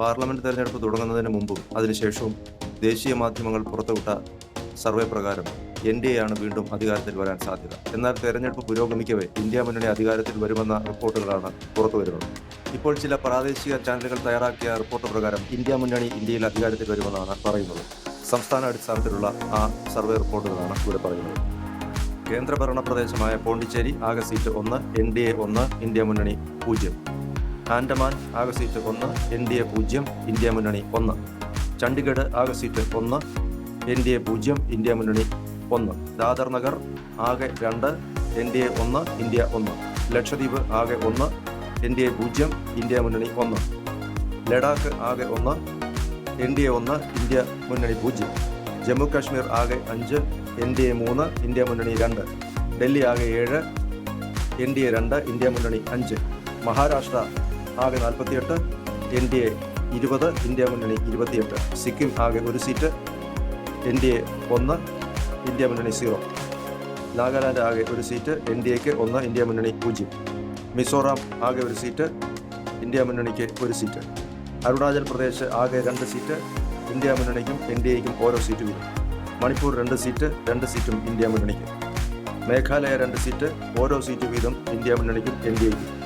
Parliament തെരഞ്ഞെടുപ്പ് തുടങ്ങുന്നതിന് മുമ്പും അതിനുശേഷവും ദേശീയ മാധ്യമങ്ങൾ പുറത്തുവിട്ട സർവേ പ്രകാരം എൻ ഡി എ ആണ് വീണ്ടും അധികാരത്തിൽ വരാൻ സാധ്യത. എന്നാൽ തെരഞ്ഞെടുപ്പ് പുരോഗമിക്കവേ ഇന്ത്യ മുന്നണി അധികാരത്തിൽ വരുമെന്ന റിപ്പോർട്ടുകളാണ് പുറത്തുവരുന്നത് ഇപ്പോൾ ചില പ്രാദേശിക ചാനലുകൾ തയ്യാറാക്കിയ റിപ്പോർട്ട് പ്രകാരം ഇന്ത്യ മുന്നണി ഇന്ത്യയിൽ അധികാരത്തിൽ വരുമെന്നാണ് പറയുന്നത്. സംസ്ഥാന അടിസ്ഥാനത്തിലുള്ള ആ സർവേ റിപ്പോർട്ടുകളാണ് ഇവിടെ പറയുന്നത്. കേന്ദ്രഭരണ പ്രദേശമായ പോണ്ടിച്ചേരി ആകെ സീറ്റ് ഒന്ന് എൻ ഡി എ ഒന്ന് ഇന്ത്യ മുന്നണി പൂജ്യം. ആൻഡമാൻ ആകെ സീറ്റ് ഒന്ന് എൻ ഡി എ പൂജ്യം ഇന്ത്യ മുന്നണി ഒന്ന്. ചണ്ഡീഗഡ് ആകെ സീറ്റ് ഒന്ന് എൻ ഡി എ പൂജ്യം ഇന്ത്യ മുന്നണി ഒന്ന്. ദാദർ നഗർ ആകെ രണ്ട് എൻ ഡി എ ഒന്ന് ഇന്ത്യ ഒന്ന്. ലക്ഷദ്വീപ് ആകെ ഒന്ന് എൻ ഡി എ പൂജ്യം ഇന്ത്യ മുന്നണി ഒന്ന്. ലഡാക്ക് ആകെ ഒന്ന് എൻ ഡി എ ഒന്ന് ഇന്ത്യ മുന്നണി പൂജ്യം. ജമ്മു കാശ്മീർ ആകെ അഞ്ച് എൻ ഡി എ മൂന്ന് ഇന്ത്യ മുന്നണി രണ്ട്. ഡൽഹി ആകെ ഏഴ് എൻ ഡി എ രണ്ട് ഇന്ത്യ മുന്നണി അഞ്ച്. മഹാരാഷ്ട്ര ആകെ നാൽപ്പത്തിയെട്ട് എൻ ഡി എ ഇരുപത് ഇന്ത്യ മുന്നണി ഇരുപത്തിയെട്ട്. സിക്കിം ആകെ ഒരു സീറ്റ് എൻ ഡി എ ഒന്ന് ഇന്ത്യ മുന്നണി സീറോ നാഗാലാൻഡ് ആകെ ഒരു സീറ്റ് എൻ ഡി എക്ക് ഒന്ന് ഇന്ത്യ മുന്നണി പൂജ്യം. മിസോറാം ആകെ ഒരു സീറ്റ് ഇന്ത്യ മുന്നണിക്ക് ഒരു സീറ്റ് അരുണാചൽ പ്രദേശ് ആകെ രണ്ട് സീറ്റ് ഇന്ത്യ മുന്നണിക്കും എൻ ഡി എക്കും ഓരോ സീറ്റും വീതം മണിപ്പൂർ രണ്ട് സീറ്റ് രണ്ട് സീറ്റും ഇന്ത്യ മുന്നണിക്ക്. മേഘാലയ രണ്ട് സീറ്റ് ഓരോ സീറ്റ് വീതം ഇന്ത്യ മുന്നണിക്കും എൻ ഡി എക്കും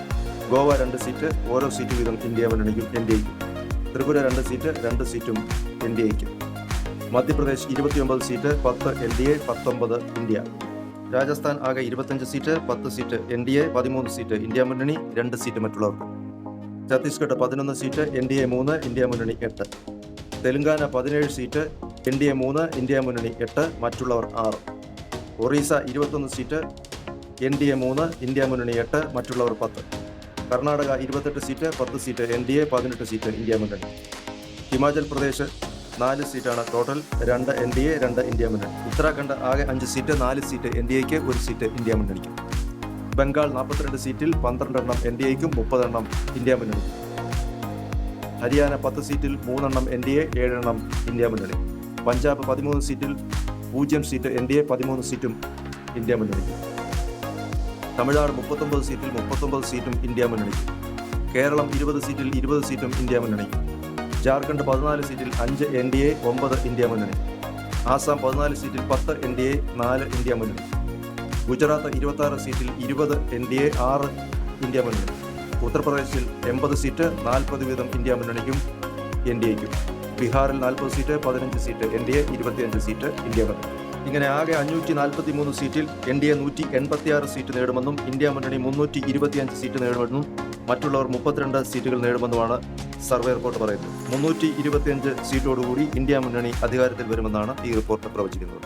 ഗോവ രണ്ട് സീറ്റ് ഓരോ സീറ്റ് വീതം ഇന്ത്യ മുന്നണിക്കും എൻ ഡി എക്കും. ത്രിപുര രണ്ട് സീറ്റ് രണ്ട് സീറ്റും എൻ ഡി എക്കും. മധ്യപ്രദേശ് ഇരുപത്തിയൊമ്പത് സീറ്റ് പത്ത് എൻ ഡി എ പത്തൊമ്പത് ഇന്ത്യ. രാജസ്ഥാൻ ആകെ ഇരുപത്തഞ്ച് സീറ്റ് പത്ത് സീറ്റ് എൻ ഡി എ പതിമൂന്ന് സീറ്റ് ഇന്ത്യ മുന്നണി രണ്ട് സീറ്റ് മറ്റുള്ളവർക്ക്. ഛത്തീസ്ഗഡ് പതിനൊന്ന് സീറ്റ് എൻ ഡി എ മൂന്ന് ഇന്ത്യ മുന്നണി എട്ട്. തെലങ്കാന പതിനേഴ് സീറ്റ് എൻ ഡി എ മൂന്ന് ഇന്ത്യ മുന്നണി എട്ട് മറ്റുള്ളവർ ആറ്. ഒറീസ ഇരുപത്തൊന്ന് സീറ്റ് എൻ ഡി എ മൂന്ന് ഇന്ത്യ മുന്നണി എട്ട് മറ്റുള്ളവർ പത്ത്. കർണാടക ഇരുപത്തെട്ട് സീറ്റ് പത്ത് സീറ്റ് എൻ ഡി എ പതിനെട്ട് സീറ്റ് ഇന്ത്യ മുന്നണി ഹിമാചൽ പ്രദേശ് നാല് സീറ്റാണ് ടോട്ടൽ രണ്ട് എൻ ഡി എ രണ്ട് ഇന്ത്യ മുന്നണി ഉത്തരാഖണ്ഡ് ആകെ അഞ്ച് സീറ്റ് നാല് സീറ്റ് എൻ ഡി എക്ക് ഒരു സീറ്റ് ഇന്ത്യ മുന്നണിക്ക് ബംഗാൾ നാൽപ്പത്തിരണ്ട് സീറ്റിൽ പന്ത്രണ്ടെണ്ണം എൻ ഡി എക്കും മുപ്പതെണ്ണം ഇന്ത്യ മുന്നണി ഹരിയാന പത്ത് സീറ്റിൽ മൂന്നെണ്ണം എൻ ഡി എ ഏഴെണ്ണം ഇന്ത്യ മുന്നണി പഞ്ചാബ് പതിമൂന്ന് സീറ്റിൽ പൂജ്യം സീറ്റ് എൻ ഡി എ പതിമൂന്ന് സീറ്റും ഇന്ത്യ മുന്നണിക്ക് തമിഴ്നാട് മുപ്പത്തൊമ്പത് സീറ്റിൽ മുപ്പത്തൊമ്പത് സീറ്റും ഇന്ത്യ മുന്നണിക്കും. കേരളം ഇരുപത് സീറ്റിൽ ഇരുപത് സീറ്റും ഇന്ത്യ മുന്നണിക്കും. ജാർഖണ്ഡ് പതിനാല് സീറ്റിൽ അഞ്ച് എൻ ഡി എ ഒമ്പത് ഇന്ത്യ മുന്നണി ആസാം പതിനാല് സീറ്റിൽ പത്ത് എൻ ഡി എ നാല് ഇന്ത്യ മുന്നണി ഗുജറാത്ത് ഇരുപത്തി സീറ്റിൽ ഇരുപത് എൻ ഡി എ ആറ് ഇന്ത്യ മുന്നണി ഉത്തർപ്രദേശിൽ എൺപത് സീറ്റ് നാൽപ്പത് വീതം ഇന്ത്യ മുന്നണിക്കും എൻ ഡി എക്കും. ബീഹാറിൽ നാൽപ്പത് സീറ്റ് പതിനഞ്ച് സീറ്റ് എൻ ഡി എ ഇരുപത്തിയഞ്ച് സീറ്റ് ഇന്ത്യ മുന്നണി ഇങ്ങനെ ആകെ അഞ്ഞൂറ്റി നാൽപ്പത്തി മൂന്ന് സീറ്റിൽ എൻ ഡി എ നൂറ്റി എൺപത്തിയാറ് സീറ്റ് നേടുമെന്നും ഇന്ത്യ മുന്നണി മുന്നൂറ്റി ഇരുപത്തിയഞ്ച് സീറ്റ് നേടുമെന്നും മറ്റുള്ളവർ മുപ്പത്തിരണ്ട് സീറ്റുകൾ നേടുമെന്നുമാണ് സർവേ റിപ്പോർട്ട് പറയുന്നത്. മുന്നൂറ്റി ഇരുപത്തിയഞ്ച് സീറ്റോടുകൂടി ഇന്ത്യ മുന്നണി അധികാരത്തിൽ വരുമെന്നാണ് ഈ റിപ്പോർട്ട് പ്രവചിക്കുന്നത്.